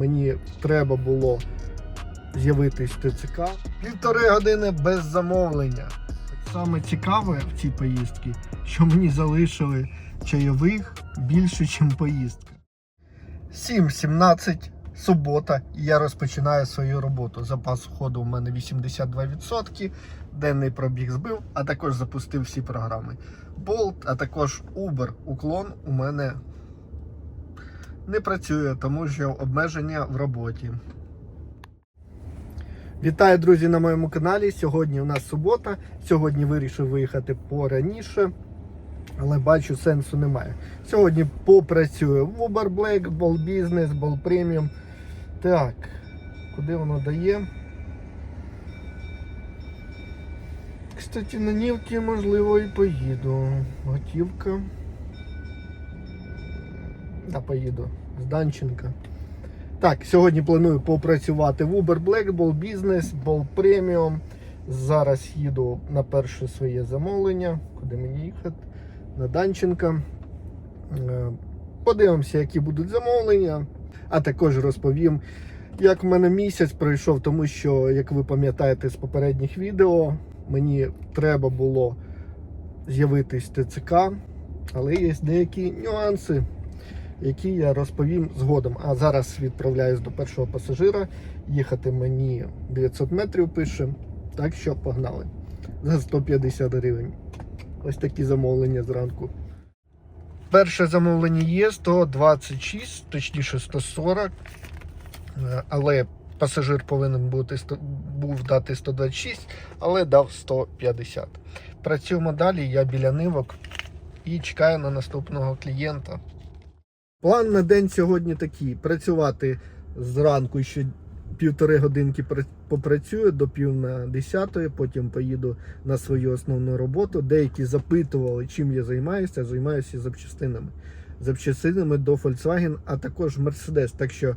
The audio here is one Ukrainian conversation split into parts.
мені треба було з'явитись в ТЦК. Півтори години без замовлення. Саме цікаве в цій поїздці, що мені залишили чайових більше, ніж поїздка. 7.17, субота, і я розпочинаю свою роботу. Запас ходу у мене 82%, денний пробіг збив, а також запустив всі програми. Bolt, а також Uber, уклон у мене не працює, тому що обмеження в роботі. Вітаю, друзі, на моєму каналі. Сьогодні у нас субота. Сьогодні вирішив виїхати пораніше, але бачу, сенсу немає. Сьогодні попрацюю в Uber Black, Ball Business, Ball Premium. Так, куди воно дає? Кстати, на Нівки, можливо, і поїду. Готівка. Да, поїду. З Данченка. Так, сьогодні планую попрацювати в Uber Black, Ball Business, Ball Premium. Зараз їду на перше своє замовлення. Куди мені їхати? На Данченка. Е, Подивимося, які будуть замовлення, а також розповім, як в мене місяць пройшов, тому що, як ви пам'ятаєте з попередніх відео, мені треба було з'явитись ТЦК, але є деякі нюанси які я розповім згодом. А зараз відправляюсь до першого пасажира. Їхати мені 900 метрів пише. Так що погнали. За 150 гривень. Ось такі замовлення зранку. Перше замовлення є 126, точніше 140. Е, Але пасажир повинен бути був дати 126, але дав 150. Працюємо далі, я біля нивок і чекаю на наступного клієнта. План на день сьогодні такий: працювати зранку ще півтори годинки попрацюю до пів на десятої, потім поїду на свою основну роботу. Деякі запитували, чим я займаюся. Займаюся запчастинами. Запчастинами до Volkswagen, а також Mercedes. Так що,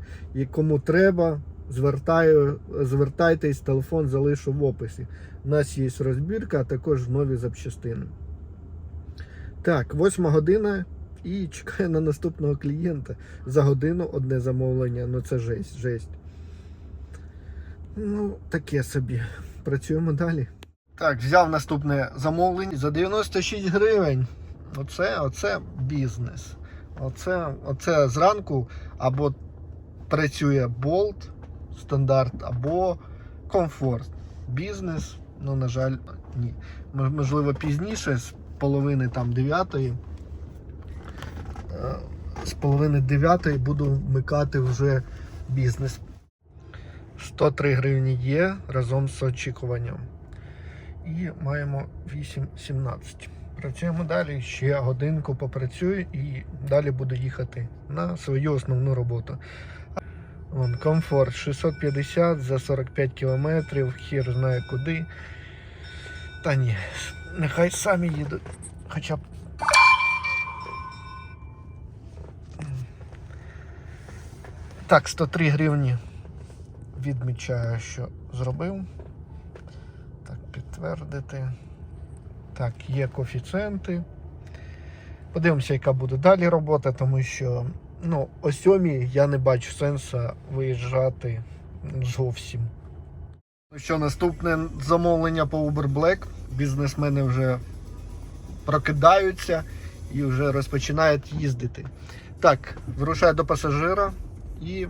кому треба, звертаю, звертайтесь, телефон залишу в описі. У нас є розбірка, а також нові запчастини. Так, восьма година і чекаю на наступного клієнта. За годину одне замовлення. Ну це жесть, жесть. Ну, таке собі. Працюємо далі. Так, взяв наступне замовлення за 96 гривень. Оце, оце бізнес. Оце, оце зранку або працює болт стандарт, або комфорт. Бізнес, ну, на жаль, ні. Можливо, пізніше, з половини там дев'ятої. З половини дев'ятої буду вмикати вже бізнес. 103 гривні є разом з очікуванням. І маємо 8.17. Працюємо далі, ще годинку попрацюю і далі буду їхати на свою основну роботу. Вон, комфорт 650 за 45 кілометрів, хір знає куди. Та ні, нехай самі їдуть. Хоча б Так, 103 гривні. Відмічаю, що зробив. Так, підтвердити. Так, є коефіцієнти. Подивимося, яка буде далі робота, тому що ну, о сьомій я не бачу сенсу виїжджати зовсім. Ну що, наступне замовлення по Uber Black. Бізнесмени вже прокидаються і вже розпочинають їздити. Так, вирушаю до пасажира і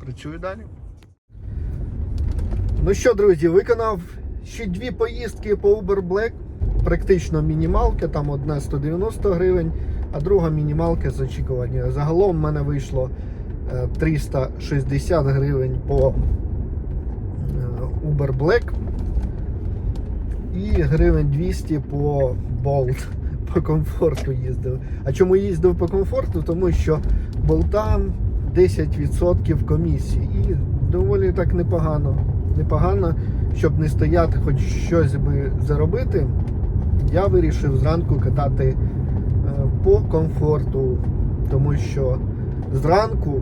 працюю далі. Ну що, друзі, виконав ще дві поїздки по Uber Black. Практично мінімалка, там одна 190 гривень, а друга мінімалка з очікування. Загалом в мене вийшло е, 360 гривень по е, Uber Black і гривень 200 по Bolt. По комфорту їздив. А чому їздив по комфорту? Тому що болтам 10% комісії. І доволі так непогано. Непогано, щоб не стояти, хоч щось би заробити. Я вирішив зранку катати е, по комфорту, тому що зранку,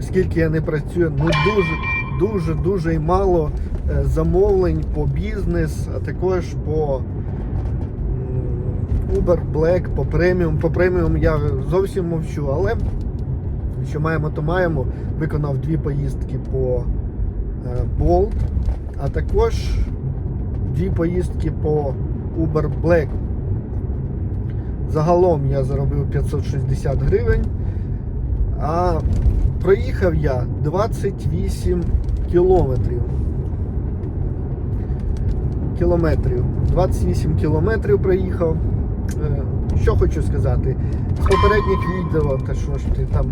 скільки я не працюю, ну дуже, дуже, дуже мало е, замовлень по бізнес, а також по Uber Black, по преміум. По преміум я зовсім мовчу, але що маємо, то маємо. Виконав дві поїздки по е, Bolt, а також дві поїздки по Uber Black. Загалом я заробив 560 гривень, а проїхав я 28 кілометрів. Кілометрів. 28 кілометрів проїхав. Е, Що хочу сказати? З попередніх відео, та що ж ти там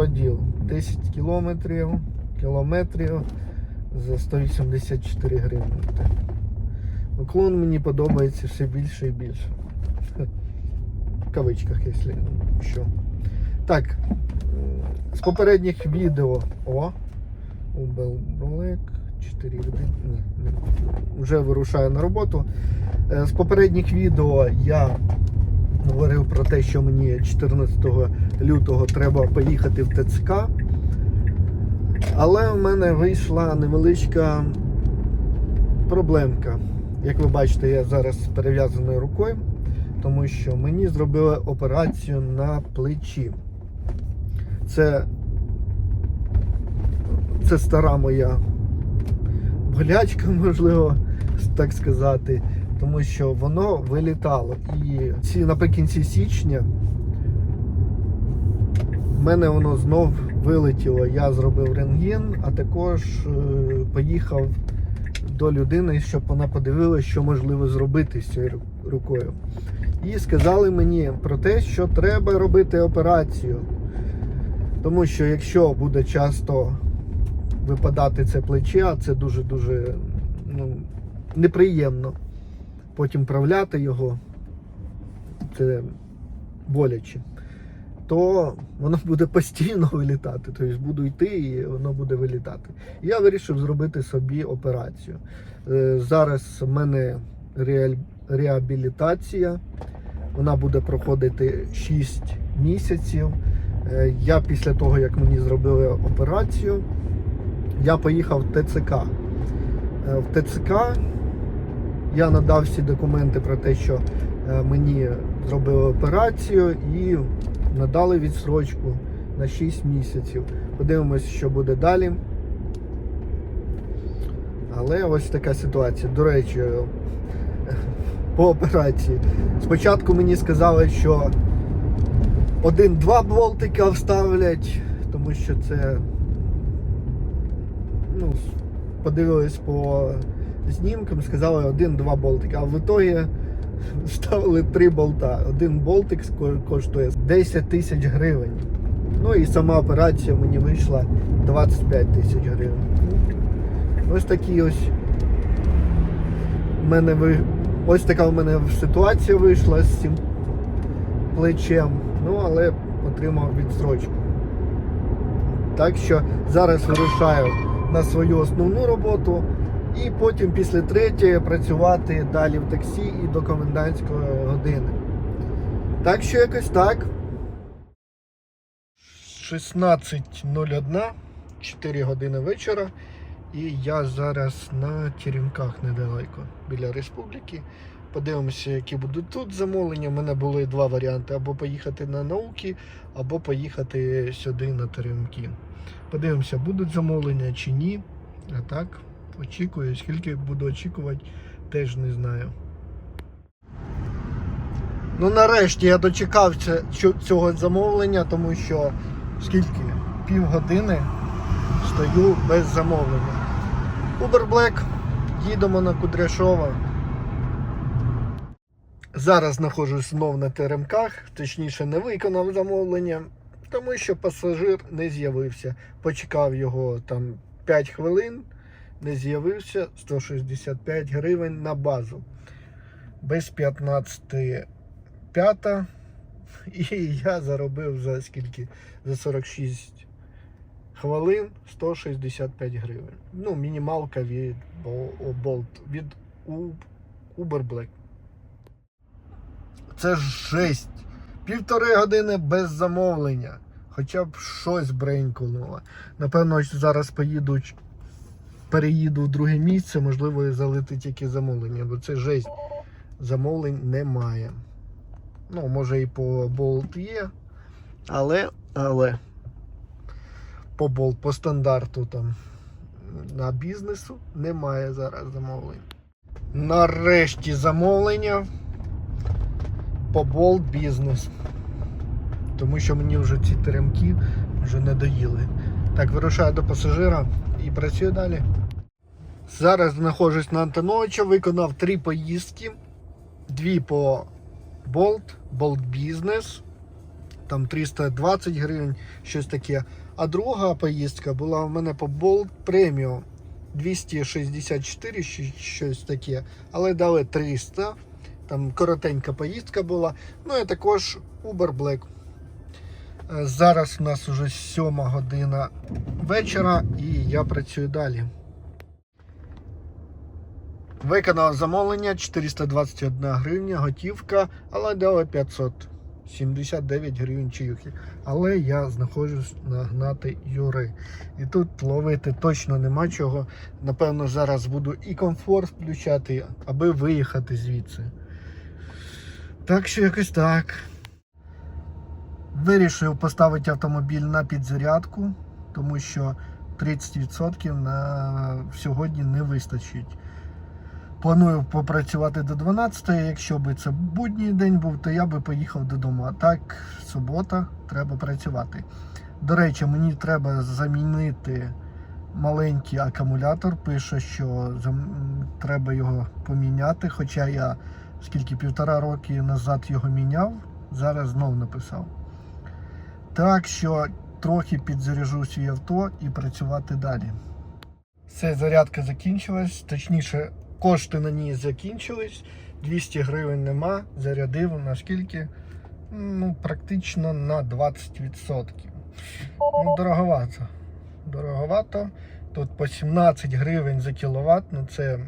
поділ. 10 кілометрів, кілометрів за 184 гривні. Уклон мені подобається все більше і більше. В кавичках, якщо що. Так, з попередніх відео. О, Убелболек 4 години. Ні. Вже вирушаю на роботу. Е, З попередніх відео я говорив про те, що мені 14 лютого треба поїхати в ТЦК. Але в мене вийшла невеличка проблемка. Як ви бачите, я зараз з перев'язаною рукою, тому що мені зробили операцію на плечі. Це, це стара моя болячка, можливо, так сказати, тому що воно вилітало. І ці, наприкінці січня в мене воно знов вилетіло. Я зробив рентген, а також е, поїхав до людини, щоб вона подивилася, що можливо зробити з цією рукою. І сказали мені про те, що треба робити операцію. Тому що якщо буде часто випадати це плече, а це дуже-дуже ну, неприємно потім правляти його, це боляче, то воно буде постійно вилітати. Тобто буду йти і воно буде вилітати. Я вирішив зробити собі операцію. Е, Зараз в мене реабілітація. Вона буде проходити 6 місяців. Е, Я після того, як мені зробили операцію, я поїхав в ТЦК. Е, В ТЦК я надав всі документи про те, що е, мені зробили операцію і надали відсрочку на 6 місяців. Подивимось, що буде далі. Але ось така ситуація. До речі, по операції. Спочатку мені сказали, що один-два болтика вставлять, тому що це ну, подивились по знімкам, сказали один-два болтика. А в ітогі вставили три болта. Один болтик коштує 10 тисяч гривень. Ну і сама операція мені вийшла 25 тисяч гривень. Ось такі ось мене ви. Ось така в мене ситуація вийшла з цим плечем. Ну, але отримав відстрочку. Так що зараз вирушаю на свою основну роботу і потім після третьої працювати далі в таксі і до комендантської години. Так що якось так. 16.01, 4 години вечора. І я зараз на Теремках недалеко біля республіки. Подивимося, які будуть тут замовлення. У мене були два варіанти: або поїхати на науки, або поїхати сюди на Теремки. Подивимося, будуть замовлення чи ні. А так, очікую. Скільки буду очікувати, теж не знаю. Ну нарешті я дочекався цього замовлення, тому що скільки? Півгодини стою без замовлення. Uber Black, їдемо на Кудряшова. Зараз знаходжусь знов на теремках, точніше не виконав замовлення, тому що пасажир не з'явився. Почекав його там 5 хвилин, не з'явився 165 гривень на базу. Без 15 п'ята. І я заробив за скільки? За 46 хвилин 165 гривень. Ну, мінімалка від Bolt, від Uber Black. Це жесть. Півтори години без замовлення. Хоча б щось бренькнуло. Напевно, зараз поїду, ч- переїду в друге місце, можливо, і залити тільки замовлення, бо це жесть. Замовлень немає. Ну, може і по Bolt є, Але, але по бол, по стандарту там на бізнесу немає зараз замовлень. Нарешті замовлення по болт бізнес. Тому що мені вже ці теремки вже не доїли. Так, вирушаю до пасажира і працюю далі. Зараз знаходжусь на Антоновича, виконав три поїздки. Дві по Bolt, Bolt Business, там 320 гривень, щось таке. А друга поїздка була в мене по Bolt Premium 264, щ- щось таке, але дали 300. Там коротенька поїздка була. Ну і також Uber Black. Е, Зараз у нас уже 7 година вечора і я працюю далі. Виконав замовлення 421 гривня, готівка, але дали 579 гривень чаюхи. Але я знаходжусь на гнати Юри. І тут ловити точно нема чого. Напевно, зараз буду і комфорт включати, аби виїхати звідси. Так що якось так. Вирішив поставити автомобіль на підзарядку, тому що 30% на сьогодні не вистачить. Планую попрацювати до 12, якщо би це будній день був, то я би поїхав додому. А так, субота, треба працювати. До речі, мені треба замінити маленький акумулятор. Пише, що треба його поміняти. Хоча я скільки півтора роки назад його міняв, зараз знов написав. Так що трохи підзаряжу свій авто і працювати далі. Все, зарядка закінчилась, точніше, кошти на ній закінчились. 200 гривень нема. Зарядив на скільки? Ну, практично на 20%. Ну, дороговато. Дороговато. Тут по 17 гривень за кіловат, ну це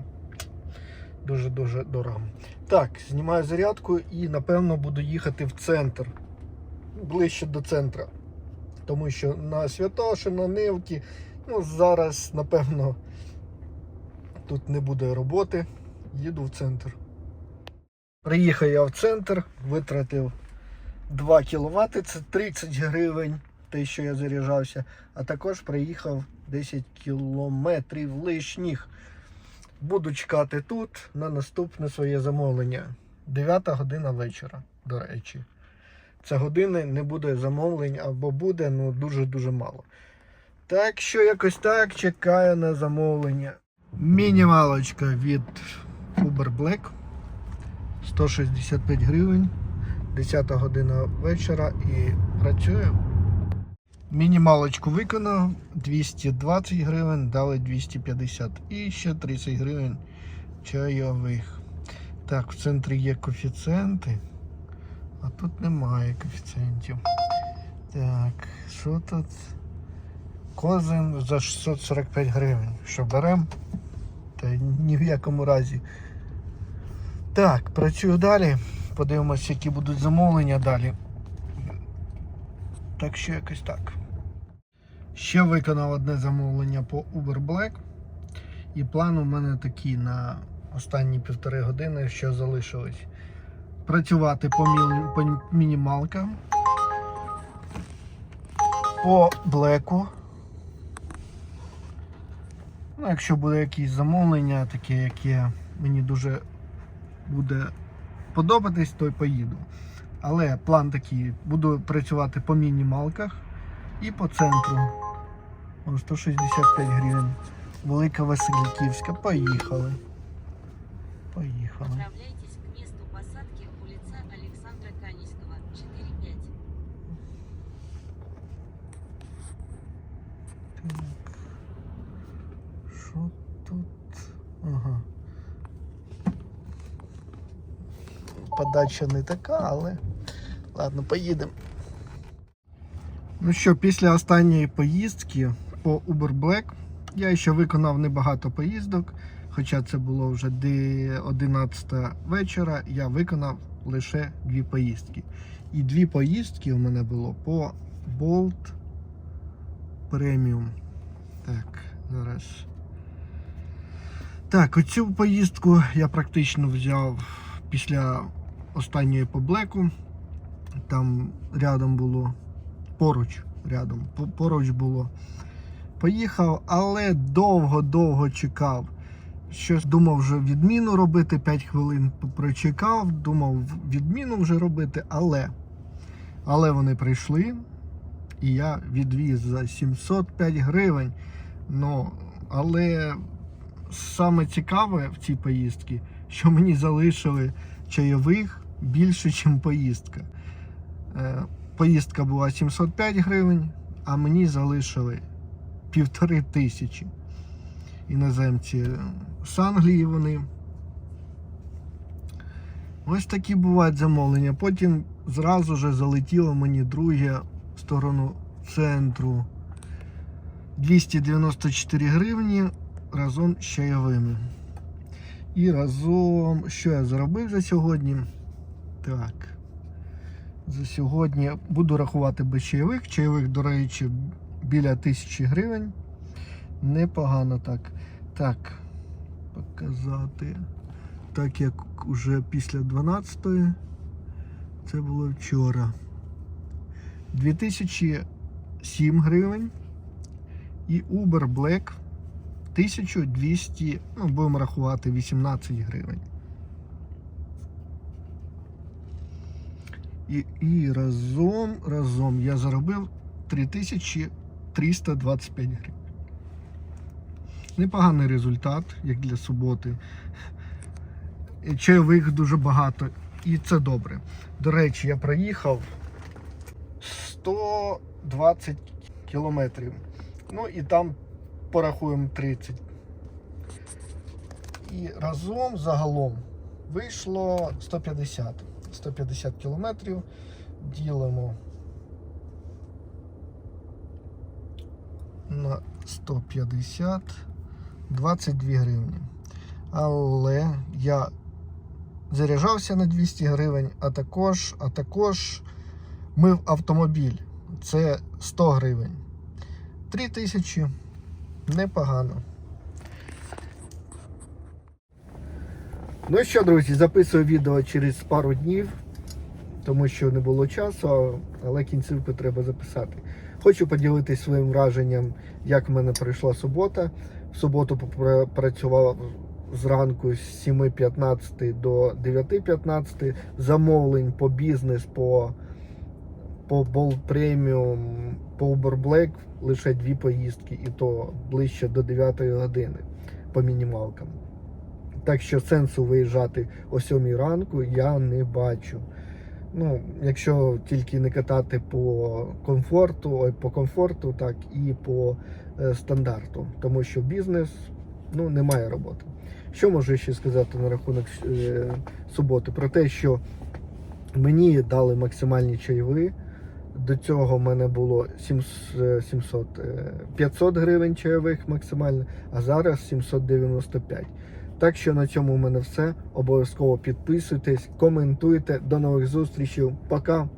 дуже-дуже дорого. Так, знімаю зарядку і напевно буду їхати в центр. Ближче до центра. Тому що на Святошино, Нивки, ну зараз, напевно, тут не буде роботи. Їду в центр. Приїхав я в центр, витратив 2 кВт, це 30 гривень, те, що я заряджався, а також приїхав 10 кілометрів лишніх. Буду чекати тут на наступне своє замовлення. 9 година вечора, до речі. Це години не буде замовлень або буде, ну дуже-дуже мало. Так що якось так чекаю на замовлення. Мінімалочка від Uber Black 165 гривень. 10 година вечора і працюю. Мінімалочку виконав 220 гривень, дали 250 і ще 30 гривень чайових. Так, в центрі є коефіцієнти, а тут немає коефіцієнтів. Так, що тут? Козин за 645 гривень. Що беремо? Та ні в якому разі. Так, працюю далі. Подивимось, які будуть замовлення далі. Так що якось так. Ще виконав одне замовлення по Uber Black. І план у мене такий на останні півтори години, що залишилось. Працювати по, мі- по мінімалкам. По блеку. Ну, якщо буде якісь замовлення, таке, яке мені дуже буде подобатись, то й поїду. Але план такий, буду працювати по мінімалках і по центру. О, 165 гривень. Велика Васильківська. Поїхали. Поїхали. Направляйтесь к месту посадки улица Александра Каневского, 4-5. Що тут? Ага. Подача не така, але ладно, поїдемо. Ну що, після останньої поїздки по Uber Black я ще виконав небагато поїздок, хоча це було вже 11 вечора, я виконав лише дві поїздки. І дві поїздки у мене було по Bolt Premium. Так, зараз. Так, оцю поїздку я практично взяв після останньої по блеку. Там рядом було поруч рядом. Поруч було. Поїхав, але довго-довго чекав. Щось думав вже відміну робити 5 хвилин. Прочекав, думав відміну вже робити, але. Але вони прийшли, і я відвіз за 705 гривень. Ну, але саме цікаве в цій поїздці, що мені залишили чайових більше, ніж поїздка. Е, Поїздка була 705 гривень, а мені залишили півтори тисячі. Іноземці з Англії вони. Ось такі бувають замовлення. Потім зразу же залетіло мені друге в сторону центру 294 гривні разом з чайовими. І разом, що я заробив за сьогодні? Так. За сьогодні буду рахувати без чайових. Чайових, до речі, біля 1000 гривень. Непогано так. Так, показати. Так як уже після 12-ї. Це було вчора. 2007 гривень. І Uber Black 1200, ну, будемо рахувати 18 гривень. І, і разом, разом я заробив 3325 гривень. Непоганий результат, як для суботи. Чайових дуже багато. І це добре. До речі, я проїхав 120 кілометрів. Ну і там порахуємо 30. І разом загалом вийшло 150. 150 кілометрів. Ділимо на 150 22 гривні. Але я заряджався на 200 гривень, а також, а також мив автомобіль. Це 100 гривень. 3 тисячі непогано. Ну що, друзі, записую відео через пару днів, тому що не було часу, але кінцівку треба записати. Хочу поділитися своїм враженням, як в мене пройшла субота. В суботу працював зранку з 7.15 до 9.15. Замовлень по бізнес, по, по Bold Premium, по Uber Black лише дві поїздки, і то ближче до 9 години по мінімалкам. Так що сенсу виїжджати о 7 ранку я не бачу. Ну, якщо тільки не катати по комфорту, ой, по комфорту, так і по е, стандарту. Тому що бізнес ну, немає роботи. Що можу ще сказати на рахунок е, суботи? Про те, що мені дали максимальні чайові. До цього в мене було 700, 700, е, 500 гривень чайових максимально, а зараз 795. Так що на цьому в мене все. Обов'язково підписуйтесь, коментуйте. До нових зустрічей. Пока!